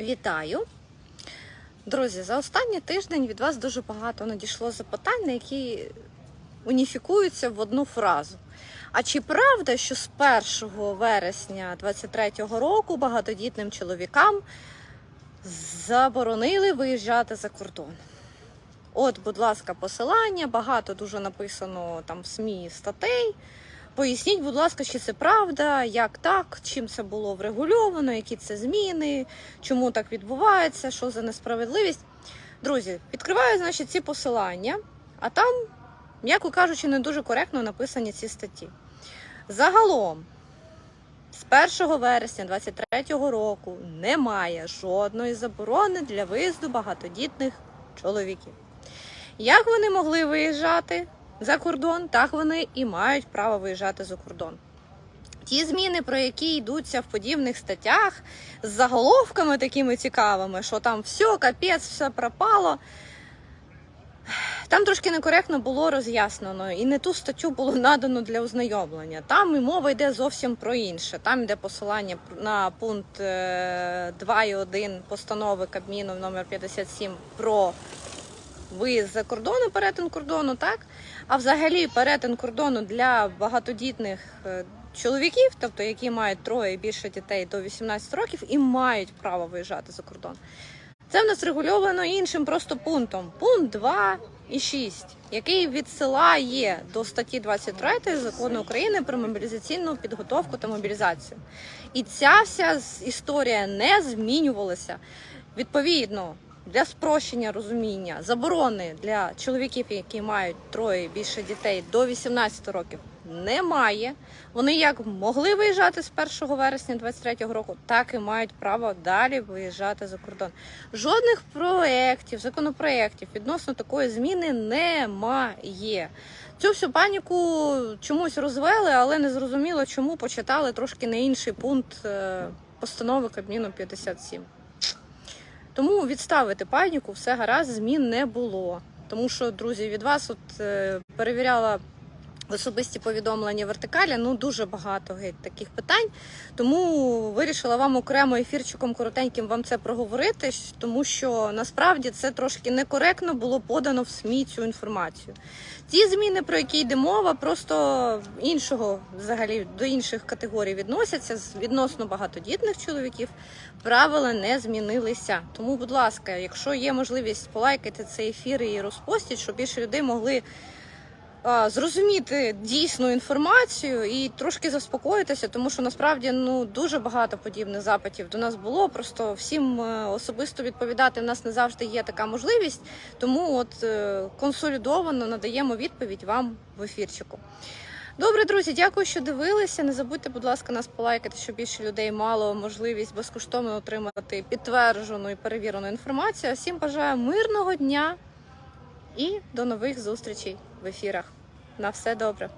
Вітаю! Друзі, за останній тиждень від вас дуже багато надійшло запитань, які уніфікуються в одну фразу. А чи правда, що з 1 вересня 2023 року багатодітним чоловікам заборонили виїжджати за кордон? От, будь ласка, посилання, багато дуже написано там в СМІ статей. Поясніть, будь ласка, чи це правда, як так, чим це було врегульовано, які це зміни, чому так відбувається, що за несправедливість. Друзі, відкриваю, значить, ці посилання, а там, м'яко кажучи, не дуже коректно написані ці статті. Загалом, з 1 вересня 2023 року немає жодної заборони для виїзду багатодітних чоловіків. Як вони могли виїжджати за кордон, так вони і мають право виїжджати за кордон. Ті зміни, про які йдуться в подібних статтях, з заголовками такими цікавими, що там все, капець, все пропало. Там трошки некоректно було роз'яснено, і не ту статтю було надано для ознайомлення. Там і мова йде зовсім про інше. Там йде посилання на пункт е, 2.1 постанови Кабміну номер 57 про виїзд за кордону, перетин кордону, так? А взагалі перетин кордону для багатодітних е, чоловіків, тобто які мають троє і більше дітей до 18 років, і мають право виїжджати за кордон. Це в нас регульовано іншим просто пунктом. Пункт 2 і 6, який відсилає до статті 23 закону України про мобілізаційну підготовку та мобілізацію. І ця вся історія не змінювалася. Відповідно, для спрощення розуміння заборони для чоловіків, які мають троє більше дітей до 18 років, немає. Вони як могли виїжджати з 1 вересня 2023 року, так і мають право далі виїжджати за кордон. Жодних проєктів, законопроєктів відносно такої зміни немає. Цю всю паніку чомусь розвели, але не зрозуміло, чому почитали трошки на інший пункт е, постанови Кабміну 57. Тому відставити паніку, все гаразд, змін не було. Тому що, друзі, від вас от е, перевіряла особисті повідомлення вертикалі. Ну дуже багато геть таких питань. Тому вирішила вам окремо ефірчиком коротеньким вам це проговорити, тому що насправді це трошки некоректно було подано в СМІ цю інформацію. Ті зміни, про які йде мова, просто іншого взагалі до інших категорій відносяться відносно багатодітних чоловіків. Правила не змінилися. Тому, будь ласка, якщо є можливість полайкати цей ефір і розпостіть, щоб більше людей могли зрозуміти дійсну інформацію і трошки заспокоїтися, тому що насправді ну дуже багато подібних запитів до нас було. Просто всім е, особисто відповідати в нас не завжди є така можливість. Тому от е, консолідовано надаємо відповідь вам в ефірчику. Добре, друзі, дякую, що дивилися. Не забудьте, будь ласка, нас полайкати, щоб більше людей мало можливість безкоштовно отримати підтверджену і перевірену інформацію. Всім бажаю мирного дня і до нових зустрічей в ефірах. На все добре.